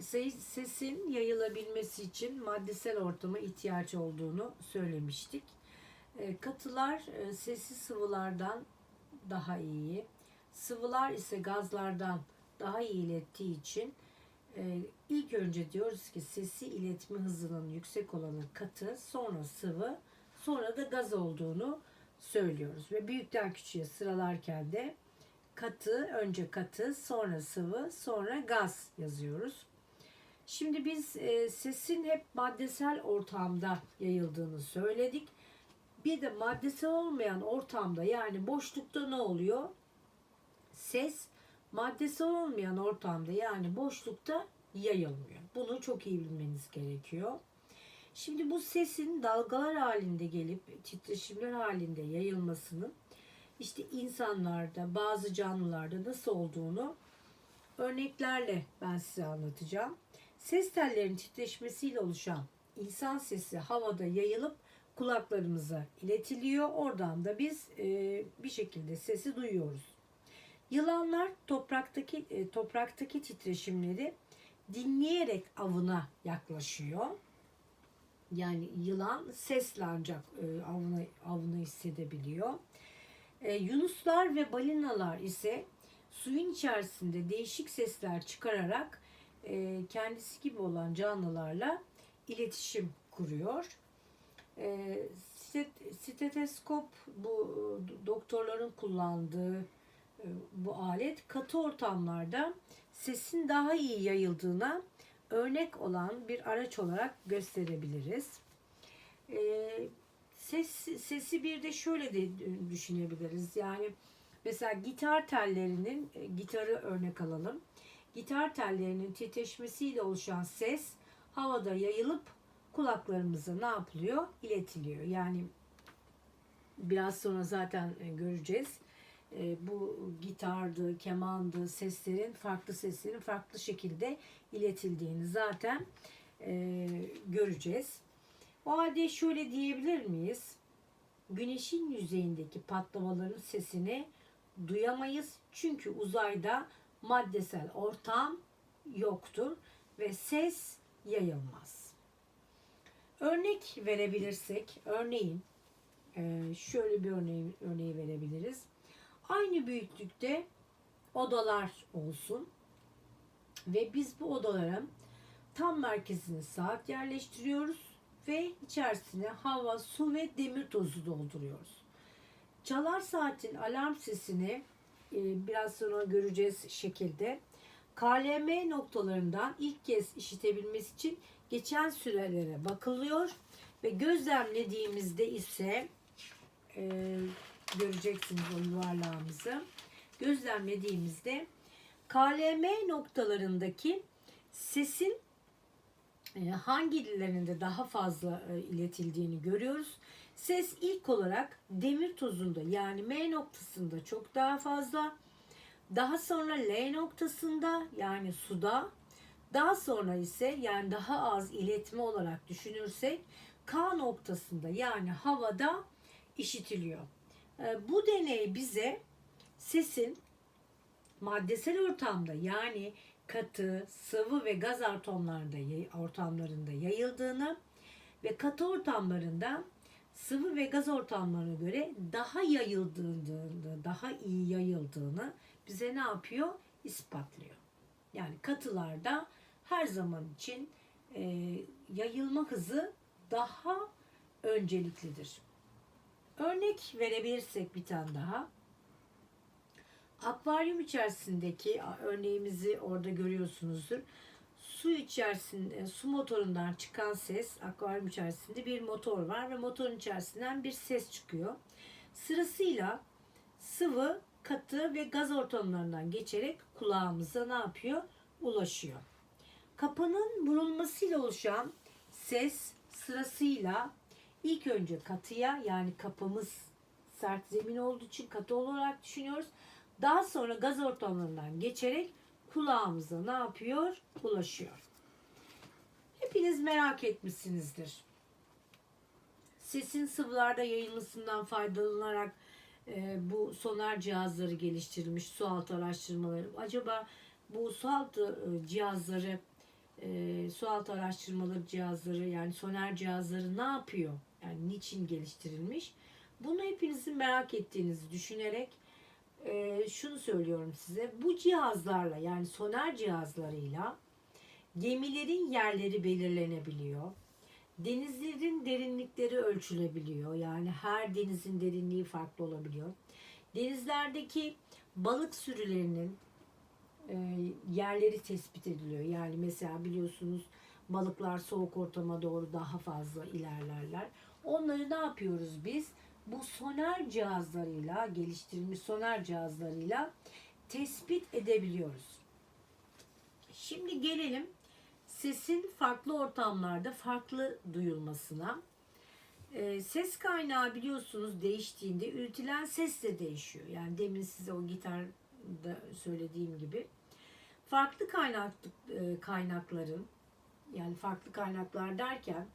se- sesin yayılabilmesi için maddesel ortama ihtiyaç olduğunu söylemiştik. E, Katılar e, sesi sıvılardan daha iyi, sıvılar ise gazlardan daha iyi ilettiği için e, ilk önce diyoruz ki sesi iletme hızının yüksek olanı katı, sonra sıvı, sonra da gaz olduğunu söylüyoruz. Ve büyükten küçüğe sıralarken de katı, önce katı, sonra sıvı, sonra gaz yazıyoruz. Şimdi biz e, sesin hep maddesel ortamda yayıldığını söyledik. Bir de maddesel olmayan ortamda yani boşlukta ne oluyor? Ses maddesel olmayan ortamda yani boşlukta yayılmıyor. Bunu çok iyi bilmeniz gerekiyor. Şimdi bu sesin dalgalar halinde gelip titreşimler halinde yayılmasının işte insanlarda, bazı canlılarda nasıl olduğunu örneklerle ben size anlatacağım. Ses tellerinin titreşmesiyle oluşan insan sesi havada yayılıp kulaklarımıza iletiliyor. Oradan da biz e, bir şekilde sesi duyuyoruz. Yılanlar topraktaki e, topraktaki titreşimleri dinleyerek avına yaklaşıyor. Yani yılan sesle ancak e, avını, avını hissedebiliyor. E, yunuslar ve balinalar ise suyun içerisinde değişik sesler çıkararak e, kendisi gibi olan canlılarla iletişim kuruyor. E, stet- steteskop bu e, doktorların kullandığı e, bu alet katı ortamlarda sesin daha iyi yayıldığına örnek olan bir araç olarak gösterebiliriz. Ee, ses sesi bir de şöyle de düşünebiliriz. Yani mesela gitar tellerinin e, gitarı örnek alalım. Gitar tellerinin titreşmesiyle oluşan ses havada yayılıp kulaklarımıza ne yapılıyor? İletiliyor. Yani biraz sonra zaten e, göreceğiz. E, bu gitardı, kemandı, seslerin farklı seslerin farklı şekilde iletildiğini zaten e, göreceğiz. O halde şöyle diyebilir miyiz? Güneşin yüzeyindeki patlamaların sesini duyamayız çünkü uzayda maddesel ortam yoktur ve ses yayılmaz. Örnek verebilirsek, örneğin e, şöyle bir örneği, örneği verebiliriz. Aynı büyüklükte odalar olsun ve biz bu odaların tam merkezine saat yerleştiriyoruz ve içerisine hava, su ve demir tozu dolduruyoruz. Çalar saatin alarm sesini biraz sonra göreceğiz şekilde KLM noktalarından ilk kez işitebilmesi için geçen sürelere bakılıyor ve gözlemlediğimizde ise e, göreceksiniz o yuvarlağımızı. Gözlemlediğimizde KLM noktalarındaki sesin e, hangilerinde daha fazla e, iletildiğini görüyoruz. Ses ilk olarak demir tozunda yani M noktasında çok daha fazla. Daha sonra L noktasında yani suda. Daha sonra ise yani daha az iletme olarak düşünürsek K noktasında yani havada işitiliyor. E, Bu deney bize sesin maddesel ortamda yani katı, sıvı ve gaz atomlarında ortamlarında yayıldığını ve katı ortamlarında sıvı ve gaz ortamlarına göre daha yayıldığını, daha iyi yayıldığını bize ne yapıyor? İspatlıyor. Yani katılarda her zaman için e, yayılma hızı daha önceliklidir. Örnek verebilirsek bir tane daha. Akvaryum içerisindeki örneğimizi orada görüyorsunuzdur. Su içerisinde, su motorundan çıkan ses, akvaryum içerisinde bir motor var ve motorun içerisinden bir ses çıkıyor. Sırasıyla sıvı, katı ve gaz ortamlarından geçerek kulağımıza ne yapıyor? Ulaşıyor. Kapının vurulmasıyla oluşan ses sırasıyla ilk önce katıya yani kapımız sert zemin olduğu için katı olarak düşünüyoruz. Daha sonra gaz ortamlarından geçerek kulağımıza ne yapıyor? Ulaşıyor. Hepiniz merak etmişsinizdir. Sesin sıvılarda yayılmasından faydalanarak e, bu sonar cihazları geliştirilmiş, su altı araştırmaları. Acaba bu su altı e, cihazları e, sualtı araştırmaları cihazları yani soner cihazları ne yapıyor? Yani niçin geliştirilmiş? Bunu hepinizin merak ettiğinizi düşünerek e, şunu söylüyorum size. Bu cihazlarla yani soner cihazlarıyla gemilerin yerleri belirlenebiliyor. Denizlerin derinlikleri ölçülebiliyor. Yani her denizin derinliği farklı olabiliyor. Denizlerdeki balık sürülerinin e, yerleri tespit ediliyor. Yani mesela biliyorsunuz balıklar soğuk ortama doğru daha fazla ilerlerler. Onları ne yapıyoruz biz? Bu sonar cihazlarıyla, geliştirilmiş sonar cihazlarıyla tespit edebiliyoruz. Şimdi gelelim sesin farklı ortamlarda farklı duyulmasına. E, ses kaynağı biliyorsunuz değiştiğinde üretilen ses de değişiyor. Yani demin size o gitarda söylediğim gibi farklı kaynak e, kaynakların yani farklı kaynaklar derken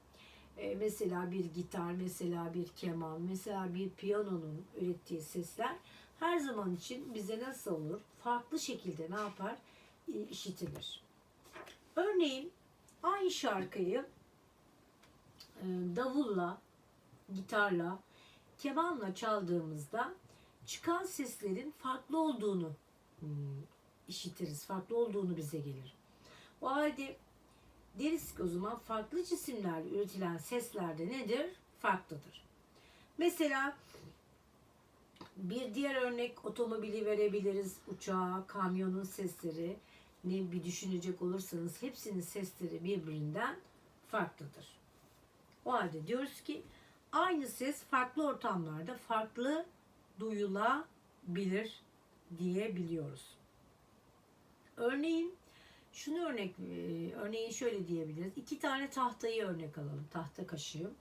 e, mesela bir gitar, mesela bir keman, mesela bir piyanonun ürettiği sesler her zaman için bize nasıl olur? Farklı şekilde ne yapar? E, işitilir. Örneğin aynı şarkıyı e, davulla, gitarla, kemanla çaldığımızda çıkan seslerin farklı olduğunu hmm, işitiriz. Farklı olduğunu bize gelir. O halde deriz ki o zaman farklı cisimlerle üretilen seslerde nedir? Farklıdır. Mesela bir diğer örnek otomobili verebiliriz. Uçağı, kamyonun sesleri ne bir düşünecek olursanız hepsinin sesleri birbirinden farklıdır. O halde diyoruz ki aynı ses farklı ortamlarda farklı duyulabilir diyebiliyoruz. Örneğin şunu örnek e, örneğin şöyle diyebiliriz. İki tane tahtayı örnek alalım. Tahta kaşığı.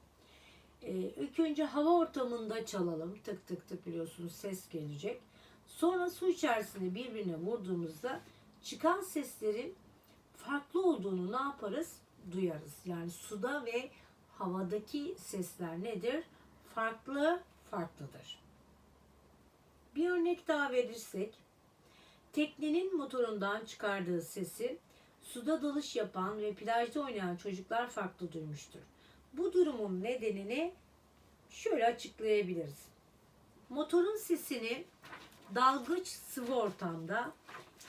Ee, ilk önce hava ortamında çalalım. Tık tık tık biliyorsunuz ses gelecek. Sonra su içerisinde birbirine vurduğumuzda çıkan seslerin farklı olduğunu ne yaparız? Duyarız. Yani suda ve havadaki sesler nedir? Farklı farklıdır. Bir örnek daha verirsek teknenin motorundan çıkardığı sesi suda dalış yapan ve plajda oynayan çocuklar farklı duymuştur. Bu durumun nedenini şöyle açıklayabiliriz. Motorun sesini dalgıç sıvı ortamda,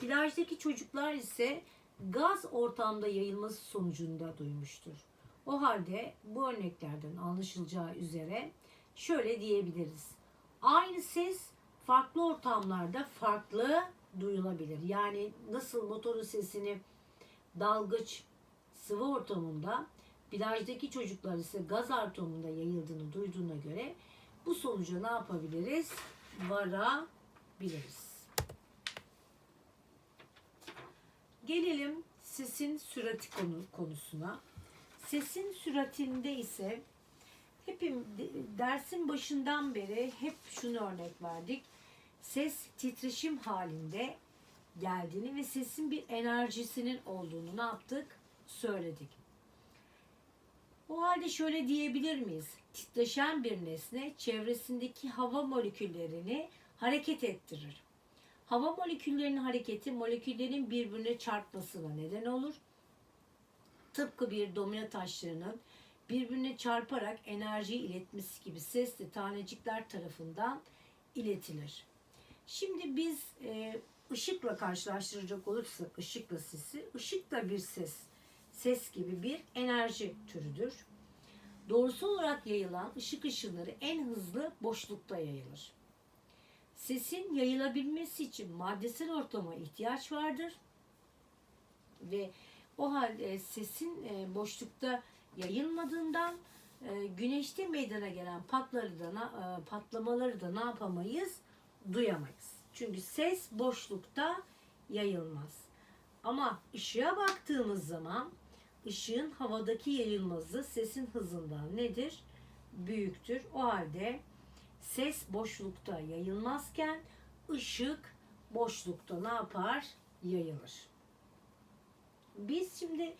plajdaki çocuklar ise gaz ortamda yayılması sonucunda duymuştur. O halde bu örneklerden anlaşılacağı üzere şöyle diyebiliriz. Aynı ses farklı ortamlarda farklı duyulabilir. Yani nasıl motorun sesini dalgıç sıvı ortamında plajdaki çocuklar ise gaz ortamında yayıldığını duyduğuna göre bu sonuca ne yapabiliriz? Varabiliriz. Gelelim sesin sürati konu, konusuna. Sesin süratinde ise hepim dersin başından beri hep şunu örnek verdik. Ses titreşim halinde geldiğini ve sesin bir enerjisinin olduğunu ne yaptık? Söyledik. O halde şöyle diyebilir miyiz? Titreşen bir nesne çevresindeki hava moleküllerini hareket ettirir. Hava moleküllerinin hareketi moleküllerin birbirine çarpmasına neden olur. Tıpkı bir domino taşlarının birbirine çarparak enerjiyi iletmesi gibi ses de tanecikler tarafından iletilir. Şimdi biz e, ışıkla karşılaştıracak olursak ışıkla sesi, ışık da bir ses, ses gibi bir enerji türüdür. Doğrusal olarak yayılan ışık ışınları en hızlı boşlukta yayılır. Sesin yayılabilmesi için maddesel ortama ihtiyaç vardır ve o halde sesin e, boşlukta yayılmadığından e, güneşte meydana gelen patları da e, patlamaları da ne yapamayız? Duyamayız. Çünkü ses boşlukta yayılmaz. Ama ışığa baktığımız zaman ışığın havadaki yayılması sesin hızından nedir? Büyüktür. O halde ses boşlukta yayılmazken ışık boşlukta ne yapar? Yayılır. Biz şimdi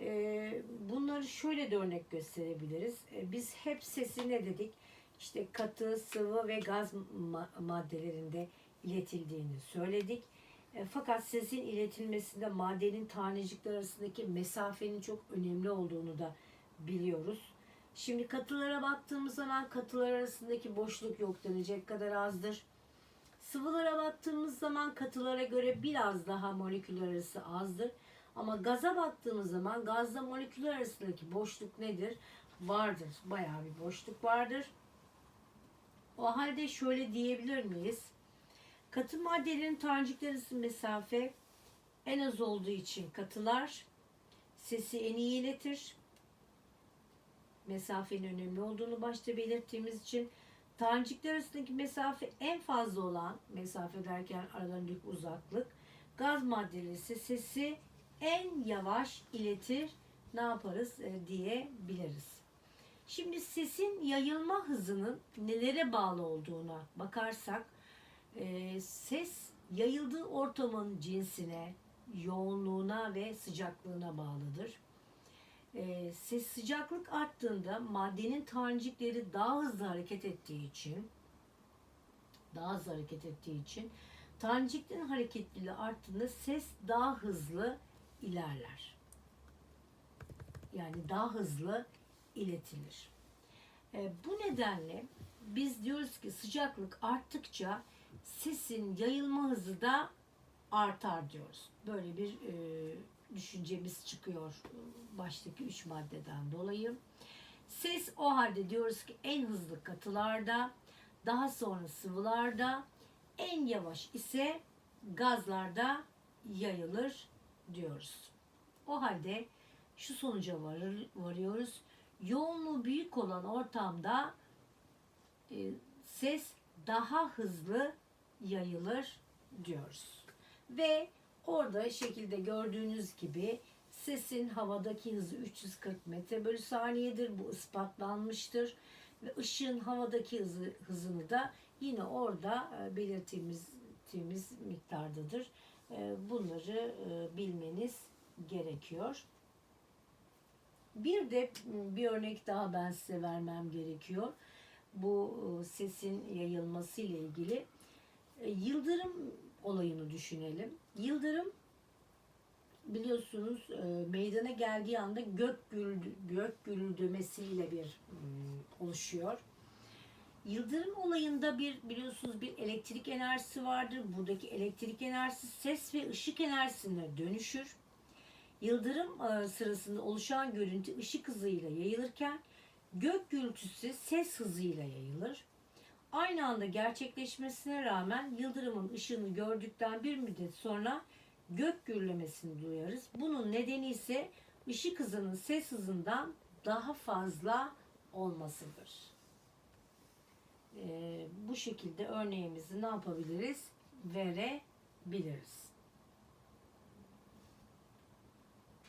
e, bunları şöyle de örnek gösterebiliriz. E, biz hep sesi ne dedik? İşte katı, sıvı ve gaz ma- maddelerinde iletildiğini söyledik. E, fakat sesin iletilmesinde maddenin tanecikler arasındaki mesafenin çok önemli olduğunu da biliyoruz. Şimdi katılara baktığımız zaman katılar arasındaki boşluk yok denecek kadar azdır. Sıvılara baktığımız zaman katılara göre biraz daha moleküller arası azdır. Ama gaza baktığımız zaman gazla moleküller arasındaki boşluk nedir? Vardır. Bayağı bir boşluk vardır. O halde şöyle diyebilir miyiz? Katı maddelerin tanecikler arası mesafe en az olduğu için katılar sesi en iyi iletir. Mesafenin önemli olduğunu başta belirttiğimiz için tanecikler arasındaki mesafe en fazla olan mesafe derken aralarındaki uzaklık gaz maddeleri sesi en yavaş iletir ne yaparız e, diyebiliriz. Şimdi sesin yayılma hızının nelere bağlı olduğuna bakarsak e, ses yayıldığı ortamın cinsine, yoğunluğuna ve sıcaklığına bağlıdır. E, ses sıcaklık arttığında maddenin tanecikleri daha hızlı hareket ettiği için daha hızlı hareket ettiği için taneciklerin hareketliliği arttığında ses daha hızlı ilerler. Yani daha hızlı iletilir. E, bu nedenle biz diyoruz ki sıcaklık arttıkça sesin yayılma hızı da artar diyoruz. Böyle bir e, düşüncemiz çıkıyor e, baştaki üç maddeden dolayı. Ses o halde diyoruz ki en hızlı katılarda, daha sonra sıvılarda, en yavaş ise gazlarda yayılır diyoruz. O halde şu sonuca varır, varıyoruz. Yoğunluğu büyük olan ortamda e, ses daha hızlı yayılır diyoruz. Ve orada şekilde gördüğünüz gibi sesin havadaki hızı 340 metre bölü saniyedir. Bu ispatlanmıştır. Ve ışığın havadaki hızı, hızını da yine orada e, belirttiğimiz miktardadır. E, bunları e, bilmeniz gerekiyor. Bir de bir örnek daha ben size vermem gerekiyor. Bu sesin yayılması ile ilgili. Yıldırım olayını düşünelim. Yıldırım biliyorsunuz meydana geldiği anda gök gürültü, gök gürüldümesiyle bir oluşuyor. Yıldırım olayında bir biliyorsunuz bir elektrik enerjisi vardır. Buradaki elektrik enerjisi ses ve ışık enerjisine dönüşür. Yıldırım sırasında oluşan görüntü ışık hızıyla yayılırken gök gürültüsü ses hızıyla yayılır. Aynı anda gerçekleşmesine rağmen yıldırımın ışığını gördükten bir müddet sonra gök gürlemesini duyarız. Bunun nedeni ise ışık hızının ses hızından daha fazla olmasıdır. Ee, bu şekilde örneğimizi ne yapabiliriz? Verebiliriz.